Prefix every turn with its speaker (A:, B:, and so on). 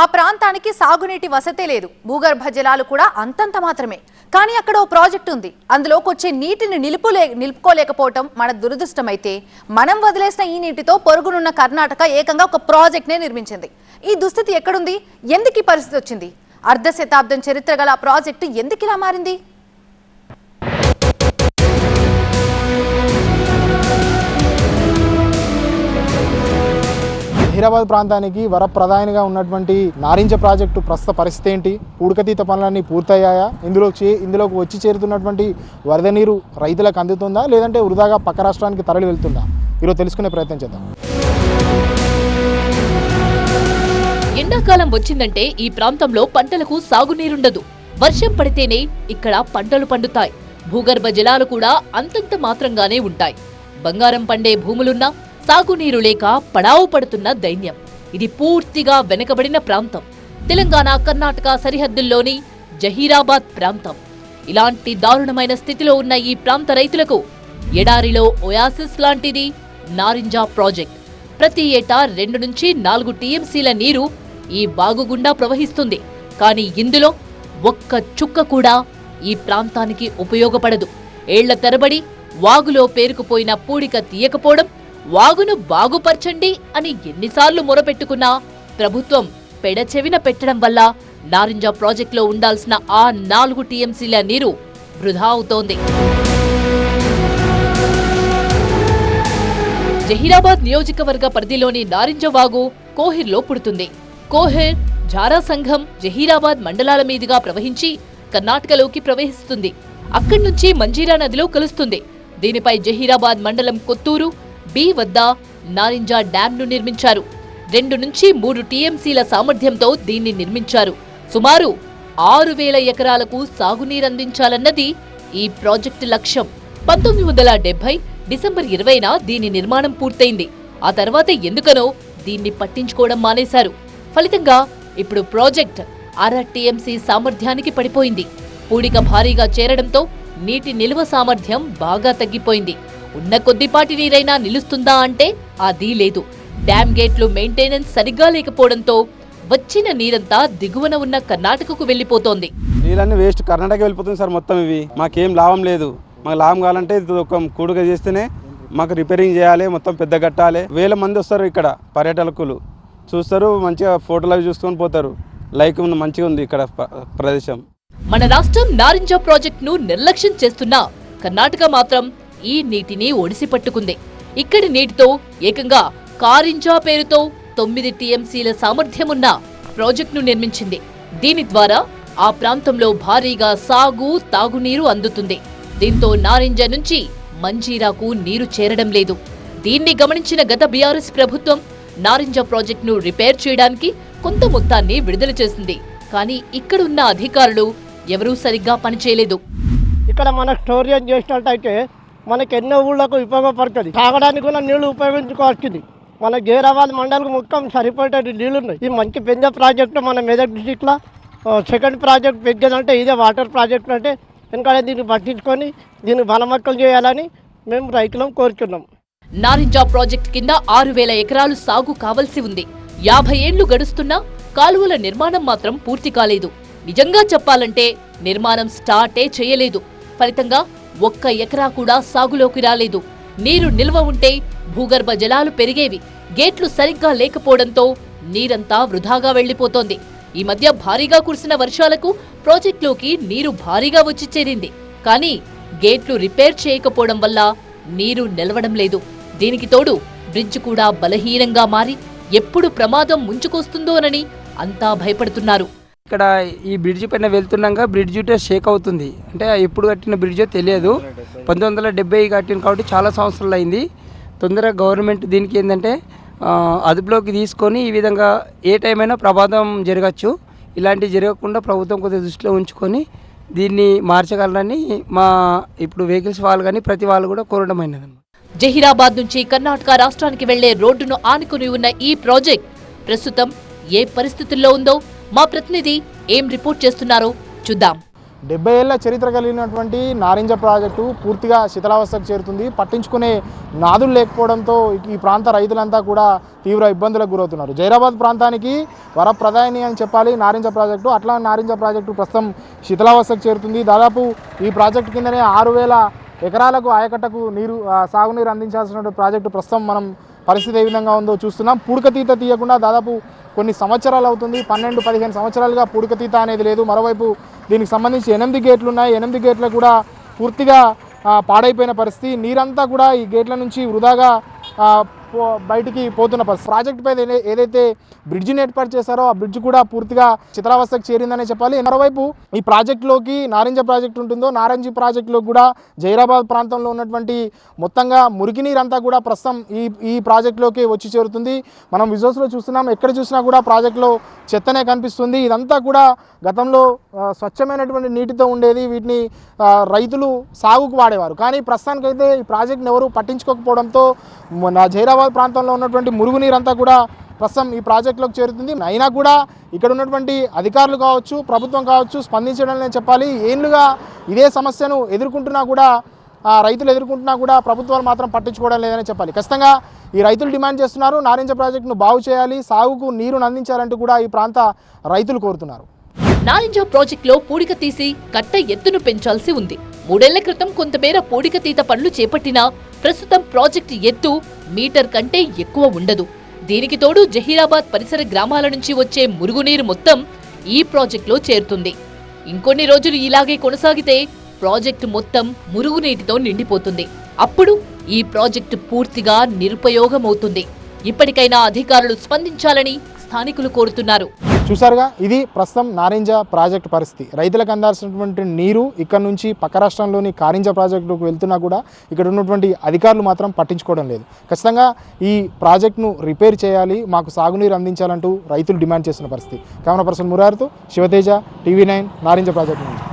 A: ఆ ప్రాంతానికి సాగునీటి వసతే లేదు. భూగర్భ జలాలు కూడా అంతంత మాత్రమే. కానీ అక్కడ ఓ ప్రాజెక్ట్ ఉంది. అందులోకి వచ్చే నీటిని నిలుపులే నిలుపుకోలేకపోవటం మన దురదృష్టమైతే మనం వదిలేసిన ఈ నీటితో పొరుగునున్న కర్ణాటక ఏకంగా ఒక ప్రాజెక్ట్నే నిర్మించింది. ఈ దుస్థితి ఎక్కడుంది? ఎందుకు ఈ పరిస్థితి వచ్చింది? అర్ధ శతాబ్దం చరిత్ర గల ఆ ప్రాజెక్టు ఎందుకు ఇలా మారింది?
B: హైదరాబాద్ ప్రాంతానికి వరప్రధానిగా ఉన్నటువంటి నారింజ ప్రాజెక్టు ప్రస్తుత పరిస్థితి ఏంటి? ఉడకతీత పనులన్నీ పూర్తయ్యాయా? ఇందులో చే ఇందులోకి వచ్చి చేరుతున్నటువంటి వరద నీరు రైతులకు అందుతుందా? లేదంటే వృధాగా పక్క రాష్ట్రానికి తరలి వెళ్తుందా? ఈరోజు తెలుసుకునే ప్రయత్నం చేద్దాం.
C: ఎండాకాలం వచ్చిందంటే ఈ ప్రాంతంలో పంటలకు సాగునీరుండదు. వర్షం పడితేనే ఇక్కడ పంటలు పండుతాయి. భూగర్భ జలాలు కూడా అంతంత మాత్రంగానే ఉంటాయి. బంగారం పండే భూములున్నా సాగునీరు లేక పడావు పడుతున్న దైన్యం. ఇది పూర్తిగా వెనుకబడిన ప్రాంతం. తెలంగాణ కర్ణాటక సరిహద్దుల్లోని జహీరాబాద్ ప్రాంతం. ఇలాంటి దారుణమైన స్థితిలో ఉన్న ఈ ప్రాంత రైతులకు ఎడారిలో ఒయాసిస్ లాంటిది నారింజా ప్రాజెక్ట్. ప్రతి ఏటా రెండు నుంచి నాలుగు టీఎంసీల నీరు ఈ వాగు గుండా ప్రవహిస్తుంది. కానీ ఇందులో ఒక్క చుక్క కూడా ఈ ప్రాంతానికి ఉపయోగపడదు. ఏళ్ళ తరబడి వాగులో పేరుకుపోయిన పూడిక తీయకపోవడం వాగును బాగుపరచండి అని ఎన్నిసార్లు మొరపెట్టుకున్నా ప్రభుత్వం పెడచెవిన పెట్టడం వల్ల నారింజ ప్రాజెక్టులో ఉండాల్సిన ఆ నాలుగు టీఎంసీల నీరు వృధా అవుతోంది. జహీరాబాద్ నియోజకవర్గ పరిధిలోని నారింజ వాగు కోహిర్లో పుడుతుంది. కోహిర్ జారా సంఘం జహీరాబాద్ మండలాల మీదుగా ప్రవహించి కర్ణాటకలోకి ప్రవహిస్తుంది. అక్కడి నుంచి మంజీరా నదిలో కలుస్తుంది. దీనిపై జహీరాబాద్ మండలం కొత్తూరు బి వద్ద నారింజా డ్యాంను నిర్మించారు. రెండు నుంచి మూడు టీఎంసీల సామర్థ్యంతో దీన్ని నిర్మించారు. సుమారు ఆరు వేల ఎకరాలకు సాగునీరందించాలన్నది ఈ ప్రాజెక్టు లక్ష్యం. పంతొమ్మిది వందల డెబ్బై డిసెంబర్ ఇరవైన దీని నిర్మాణం పూర్తయింది. ఆ తర్వాత ఎందుకనో దీన్ని పట్టించుకోవడం మానేశారు. ఫలితంగా ఇప్పుడు ప్రాజెక్ట్ అర టీఎంసీ సామర్థ్యానికి పడిపోయింది. పూడిక భారీగా చేరడంతో నీటి నిల్వ సామర్థ్యం బాగా తగ్గిపోయింది. ఉన్న కొద్దిపాటి నీరైనా నిలుస్తుందా అంటే అది లేదు. డ్యామ్ గేట్లు మెయింటెనెన్స్ సరిగ్గా లేకపోవడంతో వచ్చిన నీరంతా దిగువన ఉన్న కర్ణాటకకు వెళ్ళిపోతోంది
D: నీళ్ళన్నీ వేస్ట్. కర్ణాటక వెళ్ళిపోతుంది సార్ మొత్తం ఇవి. మాకేం లాభం లేదు. మాకు లాభం కావాలంటే ఇది ఒక కూడుక చేస్తేనే మాకు రిపేరింగ్ చేయాలి మొత్తం పెద్ద కట్టాలి. వేల మంది వస్తారు ఇక్కడ పర్యాటకులు. చూస్తారు మంచిగా ఫోటోలు అవి చూసుకొని పోతారు. లైక్ మంచిగా ఉంది ఇక్కడ ప్రదేశం.
C: మన రాష్ట్రం నారింజ ప్రాజెక్టును నిర్లక్ష్యం చేస్తున్నా కర్ణాటక మాత్రం ఈ నీటిని ఒడిసి పట్టుకుంది. ఇక్కడి నీటితో ఏకంగా కారింజా పేరుతో తొమ్మిది టీఎంసీల సామర్థ్యమున్న ప్రాజెక్టును నిర్మించింది. దీని ద్వారా ఆ ప్రాంతంలో భారీగా సాగు తాగునీరు అందుతుంది. దీంతో నారింజ నుంచి మంజీరాకు నీరు చేరడం లేదు. దీన్ని గమనించిన గత బీఆర్ఎస్ ప్రభుత్వం నారింజ ప్రాజెక్టును రిపేర్ చేయడానికి కొంత మొత్తాన్ని విడుదల చేసింది. కానీ ఇక్కడున్న అధికారులు ఎవరూ సరిగ్గా పనిచేయలేదు.
E: ఇక్కడ మన స్టోరేజ్ చేసినట్టయితే మనకి ఎన్నో ఊళ్ళకు ఉపయోగపడుతుంది. తాగడానికి కూడా నీళ్ళు ఉపయోగించుకోవాల్సింది. మన గేరాబాద్ మండలం మొత్తం సరిపోయేటట్టు నీళ్ళు ఉన్నాయి ఇది మంచి పెద్ద ప్రాజెక్టు మన మెదక్ డిస్టిక్లో సెకండ్ ప్రాజెక్ట్ పెద్దదంటే ఇదే వాటర్ ప్రాజెక్ట్ అంటే ఎందుకంటే దీన్ని పట్టించుకొని దీన్ని బలమక్కలు చేయాలని మేము రైతులం కోరుతున్నాం
C: నారింజ ప్రాజెక్ట్ కింద ఆరు వేల ఎకరాలు సాగు కావలసి ఉంది. యాభై ఏళ్ళు గడుస్తున్నా కాలువల నిర్మాణం మాత్రం పూర్తి కాలేదు. నిజంగా చెప్పాలంటే నిర్మాణం స్టార్టే చేయలేదు. ఫలితంగా ఒక్క ఎకరా కూడా సాగులోకి రాలేదు. నీరు నిల్వ ఉంటే భూగర్భ జలాలు పెరిగేవి. గేట్లు సరిగ్గా లేకపోవడంతో నీరంతా వృధాగా వెళ్ళిపోతోంది ఈ మధ్య భారీగా కురిసిన వర్షాలకు ప్రాజెక్టులోకి నీరు భారీగా వచ్చి చేరింది. కానీ గేట్లు రిపేర్ చేయకపోవడం వల్ల నీరు నిలవడం లేదు. దీనికి తోడు బ్రిడ్జ్ కూడా బలహీనంగా మారి ఎప్పుడు ప్రమాదం ముంచుకొస్తుందోనని అంతా భయపడుతున్నారు.
F: ఇక్కడ ఈ బ్రిడ్జ్ పైన వెళ్తున్నాక బ్రిడ్జ్ షేక్ అవుతుంది. అంటే ఎప్పుడు కట్టిన బ్రిడ్జో తెలియదు. పంతొమ్మిది వందల డెబ్బై కట్టిన కాబట్టి చాలా సంవత్సరాలు అయింది. తొందరగా గవర్నమెంట్ దీనికి ఏంటంటే అదుపులోకి తీసుకొని ఈ విధంగా ఏ టైం అయినా ప్రమాదం జరగచ్చు. ఇలాంటివి జరగకుండా ప్రభుత్వం కొద్దిగా దృష్టిలో ఉంచుకొని దీన్ని మార్చగలరని మా ఇప్పుడు వెహికల్స్ వాళ్ళు కానీ ప్రతి వాళ్ళు కూడా కోరడం అయినది
C: జహీరాబాద్ నుంచి కర్ణాటక రాష్ట్రానికి వెళ్ళే రోడ్డును ఆనుకుని ఉన్న ఈ ప్రాజెక్ట్ ప్రస్తుతం ఏ పరిస్థితుల్లో ఉందో మా ప్రతినిధి ఏం రిపోర్ట్ చేస్తున్నారో చూద్దాం.
B: డెబ్బై ఏళ్ళ చరిత్ర కలిగినటువంటి నారింజ ప్రాజెక్టు పూర్తిగా శిథిలావస్థకు చేరుతుంది. పట్టించుకునే నాదులు లేకపోవడంతో ఈ ప్రాంత రైతులంతా కూడా తీవ్ర ఇబ్బందులకు గురవుతున్నారు. జైరాబాద్ ప్రాంతానికి వరప్రదాయని అని చెప్పాలి. నారింజ ప్రాజెక్టు అట్లా నారింజ ప్రాజెక్టు ప్రస్తుతం శిథిలావస్థకు చేరుతుంది. దాదాపు ఈ ప్రాజెక్టు కిందనే ఆరు వేల ఎకరాలకు ఆయకట్టకు నీరు సాగునీరు అందించాల్సినటువంటి ప్రాజెక్టు ప్రస్తుతం మనం పరిస్థితి ఏ విధంగా ఉందో చూస్తున్నాం. పూడికతీత తీయకుండా దాదాపు కొన్ని సంవత్సరాలు అవుతుంది. పన్నెండు పదిహేను సంవత్సరాలుగా పుడుకతీత అనేది లేదు. మరోవైపు దీనికి సంబంధించి ఎనిమిది గేట్లు ఉన్నాయి. ఎనిమిది గేట్లు కూడా పూర్తిగా పాడైపోయిన పరిస్థితి. నీరంతా కూడా ఈ గేట్ల నుంచి వృధాగా బయటికి పోతున్న పరిస్థితి. ప్రాజెక్ట్ పై ఏదైతే బ్రిడ్జిని ఏర్పాటు చేశారో ఆ బ్రిడ్జ్ కూడా పూర్తిగా చిత్రావస్థకు చేరిందనే చెప్పాలి. మరోవైపు ఈ ప్రాజెక్టులోకి నారింజ ప్రాజెక్ట్ ఉంటుందో నారింజ ప్రాజెక్టులో కూడా జైరాబాద్ ప్రాంతంలో ఉన్నటువంటి మొత్తంగా మురికి నీరంతా కూడా ప్రస్తుతం ఈ ఈ ప్రాజెక్టులోకి వచ్చి చేరుతుంది. మనం విజువల్స్లో చూస్తున్నాం ఎక్కడ చూసినా కూడా ప్రాజెక్టులో చెత్తనే కనిపిస్తుంది. ఇదంతా కూడా గతంలో స్వచ్ఛమైనటువంటి నీటితో ఉండేది. వీటిని రైతులు సాగుకు వాడేవారు. కానీ ప్రస్తుతానికైతే ఈ ప్రాజెక్ట్ని ఎవరు పట్టించుకోకపోవడంతో మన జైరాబాద్ ప్రాంతంలో ఉన్నటువంటి మురుగునీరంతా కూడా ప్రస్తుతం ఈ ప్రాజెక్టులోకి చేరుతుంది. అయినా కూడా ఇక్కడ ఉన్నటువంటి అధికారులు కావచ్చు ప్రభుత్వం కావచ్చు స్పందించడం చెప్పాలి. ఏళ్ళుగా ఇదే సమస్యను ఎదుర్కొంటున్నా కూడా రైతులు ఎదుర్కొంటున్నా కూడా ప్రభుత్వాలు మాత్రం పట్టించుకోవడం లేదని చెప్పాలి. ఖచ్చితంగా ఈ రైతులు డిమాండ్ చేస్తున్నారు. నారింజ ప్రాజెక్టును బాగు చేయాలి సాగుకు నీరును అందించాలంటూ కూడా ఈ ప్రాంత రైతులు కోరుతున్నారు.
C: నారింజ ప్రాజెక్టులో పూడిక తీసి కట్ట ఎత్తును పెంచాల్సి ఉంది. మూడేళ్ళ క్రితం కొంతమేర పూడిక తీత పనులు చేపట్టినా ప్రస్తుతం ప్రాజెక్టు ఎత్తు మీటర్ కంటే ఎక్కువ ఉండదు. దీనికి తోడు జహీరాబాద్ పరిసర గ్రామాల నుంచి వచ్చే మురుగునీరు మొత్తం ఈ ప్రాజెక్టులో చేరుతుంది. ఇంకొన్ని రోజులు ఇలాగే కొనసాగితే ప్రాజెక్టు మొత్తం మురుగునీటితో నిండిపోతుంది. అప్పుడు ఈ ప్రాజెక్టు పూర్తిగా నిరుపయోగమవుతుంది. ఇప్పటికైనా అధికారులు స్పందించాలని స్థానికులు కోరుతున్నారు.
B: చూసారుగా ఇది ప్రస్తుతం నారింజ ప్రాజెక్ట్ పరిస్థితి. రైతులకు అందాల్సినటువంటి నీరు ఇక్కడ నుంచి పక్క రాష్ట్రంలోని కారింజ ప్రాజెక్టుకు వెళ్తున్నా కూడా ఇక్కడ ఉన్నటువంటి అధికారులు మాత్రం పట్టించుకోవడం లేదు. ఖచ్చితంగా ఈ ప్రాజెక్టును రిపేర్ చేయాలి మాకు సాగునీరు అందించాలంటూ రైతులు డిమాండ్ చేస్తున్న పరిస్థితి. Camera person మురారితో Shivateja TV nine Narinja project నుంచి